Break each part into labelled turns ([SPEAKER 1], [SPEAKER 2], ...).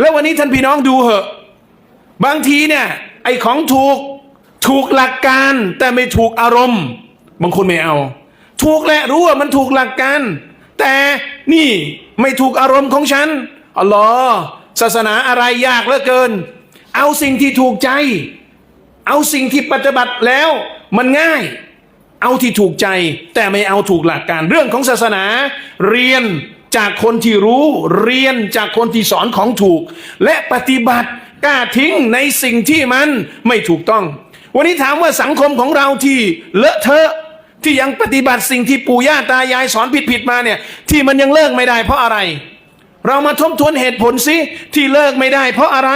[SPEAKER 1] แล้ววันนี้ท่านพี่น้องดูเหอะ บางทีเนี่ย ไอ้ของถูกถูกหลักการแต่ไม่ถูกอารมณ์ บางคนไม่เอา ถูกแหละรู้ว่ามันถูกหลักการ แต่นี่ไม่ถูกอารมณ์ของฉันอัลลอฮ์ศาสนาอะไรยากเหลือเกิน เอาสิ่งที่ถูกใจ เอาสิ่งที่ปฏิบัติแล้วมันง่าย เอาที่ถูกใจแต่ไม่เอาถูกหลักการเรื่องของศาสนาเรียน จากคนที่รู้เรียนจากคนที่สอนของถูก และปฏิบัติกล้าทิ้งในสิ่งที่มันไม่ถูกต้อง วันนี้ถามว่าสังคมของเราที่เลอะเทอะที่ยังปฏิบัติสิ่งที่ปู่ย่าตายายสอนผิดๆมาเนี่ย ที่มันยังเลิกไม่ได้เพราะอะไร เรามาทบทวนเหตุผลสิที่เลิกไม่ได้ เพราะอะไร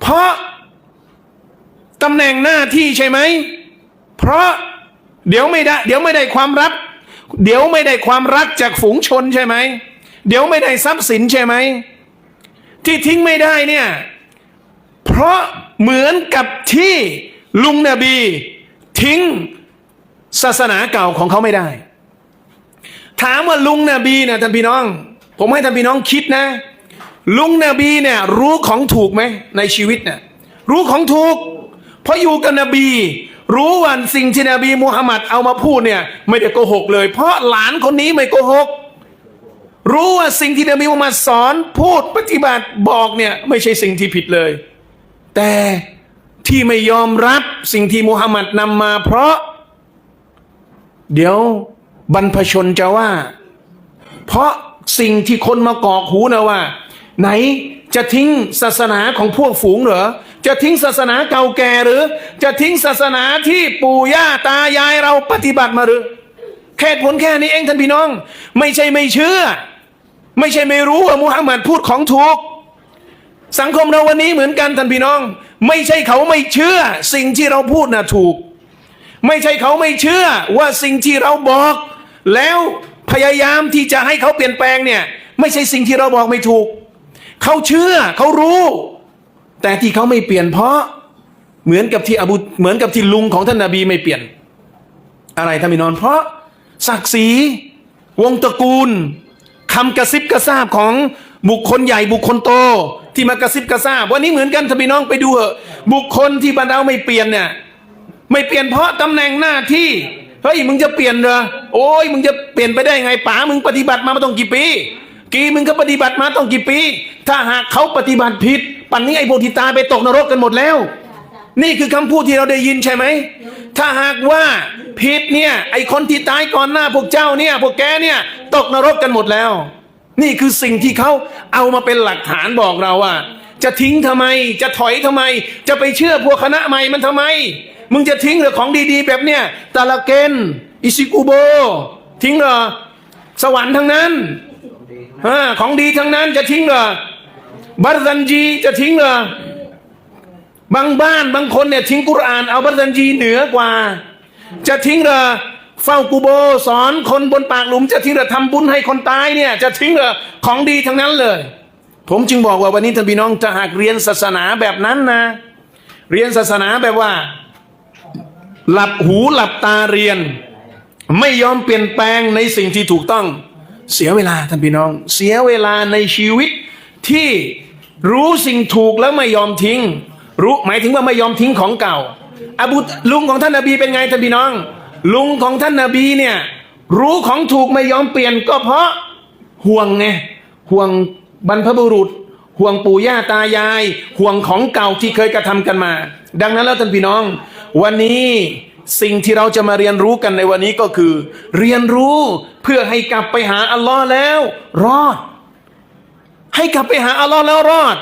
[SPEAKER 1] เพราะตำแหน่งหน้าที่ใช่ไหม เพราะเดี๋ยวไม่ได้ เดี๋ยวไม่ได้ความรัก เดี๋ยวไม่ได้ความรักจากฝูงชนใช่ไหม เดี๋ยวไม่ได้ทรัพย์สินใช่ไหม ที่ทิ้งไม่ได้เนี่ย เพราะเหมือนกับที่ลุงนบี ทิ้งศาสนาเก่าของเขาไม่ได้ ถามว่าลุงนบีเนี่ยท่านพี่น้อง ผมให้ท่านพี่น้องคิดนะ ลุงนบีเนี่ยรู้ของถูกไหมในชีวิตเนี่ยรู้ของถูก เพราะอยู่กับนบี รู้ว่าสิ่งที่นบีมุฮัมมัดเอามาพูดเนี่ย ไม่ได้โกหกเลย เพราะหลานคนนี้ไม่โกหก รู้ว่าสิ่งที่นบีมุฮัมมัดสอนพูดปฏิบัติบอกเนี่ยไม่ใช่สิ่งที่ผิดเลย แต่ที่ไม่ยอมรับสิ่งที่มุฮัมมัดนำมาเพราะ เดี๋ยวบรรพชนจะว่า เพราะสิ่งที่คนมากอกหูนะว่า ไหนจะทิ้งศาสนาของพวกฝูงเหรอ จะทิ้งศาสนาเก่าแก่หรือ จะทิ้งศาสนาที่ปู่ย่าตายายเราปฏิบัติมาหรือแค่ผลแค่นี้เองท่านพี่น้อง ไม่ใช่ไม่เชื่อ ไม่ใช่ไม่รู้ว่ามุฮัมมัดพูดของถูกสังคมเราวันนี้เหมือนกันท่านพี่น้อง ไม่ใช่เขาไม่เชื่อ สิ่งที่เราพูดน่ะถูก ไม่ใช่เขาไม่เชื่อว่าสิ่งที่เราบอก แล้วพยายามที่จะให้เขาเปลี่ยนแปลงเนี่ย ไม่ใช่สิ่งที่เราบอกไม่ถูก เขาเชื่อเขารู้ แต่ที่เขาไม่เปลี่ยนเพราะเหมือนกับที่อบูเหมือนกับที่ลุงของท่านนาบีไม่เปลี่ยน อะไรท่านพี่น้อนเพราะศักดิ์ศรีวงตระกูลคำกระซิบกระซาบของบุคคลใหญ่บุคคลโต ที่มากระซิบกระซาบวันนี้เหมือนกันท่านพี่น้องไปดูเหอะบุคคลที่บรรดาไม่เปลี่ยนเนี่ยไม่เปลี่ยนเพราะตำแหน่งหน้าที่เฮ้ยมึงจะเปลี่ยนเหรอโอ้ยมึงจะเปลี่ยนไปได้ไงป๋ามึงปฏิบัติมามาต้องกี่ปี กี่มึงก็ปฏิบัติมาต้องกี่ปี ถ้าหากเขาปฏิบัติผิด ปันนี้ไอ้พวกที่ตายไปตกนรกกันหมดแล้ว นี่คือคำพูดที่เราได้ยินใช่ไหม ถ้าหากว่าผิดเนี่ย ไอ้คนที่ตายก่อนหน้าพวกเจ้าเนี่ย พวกแกเนี่ย ตกนรกกันหมดแล้ว นี่คือสิ่งที่เขาเอามาเป็นหลักฐานบอกเราว่า จะทิ้งทำไม จะถอยทำไม จะไปเชื่อพวกคณะใหม่มันทำไม มึงจะทิ้งหรือของดีๆ แบบเนี้ยตาลาเกนอิซิกุโบ ทิ้งเหรอสวรรค์ทั้งนั้นฮะของดีทั้งนั้นจะทิ้งเหรอ บารซันจีจะทิ้งเหรอบางบ้านบางคนเนี่ยทิ้งกุรอาน เอาบารซันจีเหนือกว่า จะทิ้งเหรอเฝ้ากูโบสอนคนบนปากหลุม จะทิ้งเหรอทำบุญให้คนตายเนี่ย จะทิ้งเหรอของดีทั้งนั้นเลย ผมจึงบอกว่าวันนี้ท่านพี่น้องจะหากเรียนศาสนาแบบนั้นนะ เรียนศาสนาแบบว่า หลับหูหลับตาเรียน ไม่ยอมเปลี่ยนแปลงในสิ่งที่ถูกต้อง เสียเวลาท่านพี่น้อง เสียเวลาในชีวิต ที่รู้สิ่งถูกแล้วไม่ยอมทิ้ง รู้หมายถึงว่าไม่ยอมทิ้งของเก่าอบูลุงของท่านนาบีเป็นไงท่านพี่น้อง ลุงของท่านนาบีเนี่ยรู้ของถูกไม่ยอมเปลี่ยนก็เพราะห่วงไงห่วงบรรพบุรุษ ห่วงปู่ย่าตายาย ห่วงของเก่าที่เคยกระทำกันมา ดังนั้นแล้วท่านพี่น้อง วันนี้สิ่งที่เราจะมาเรียนรู้กันในวันนี้ก็คือ เรียนรู้เพื่อให้กลับไปหาอัลลอฮ์แล้ว รอด ให้กลับไปหาอัลลอฮ์แล้วรอด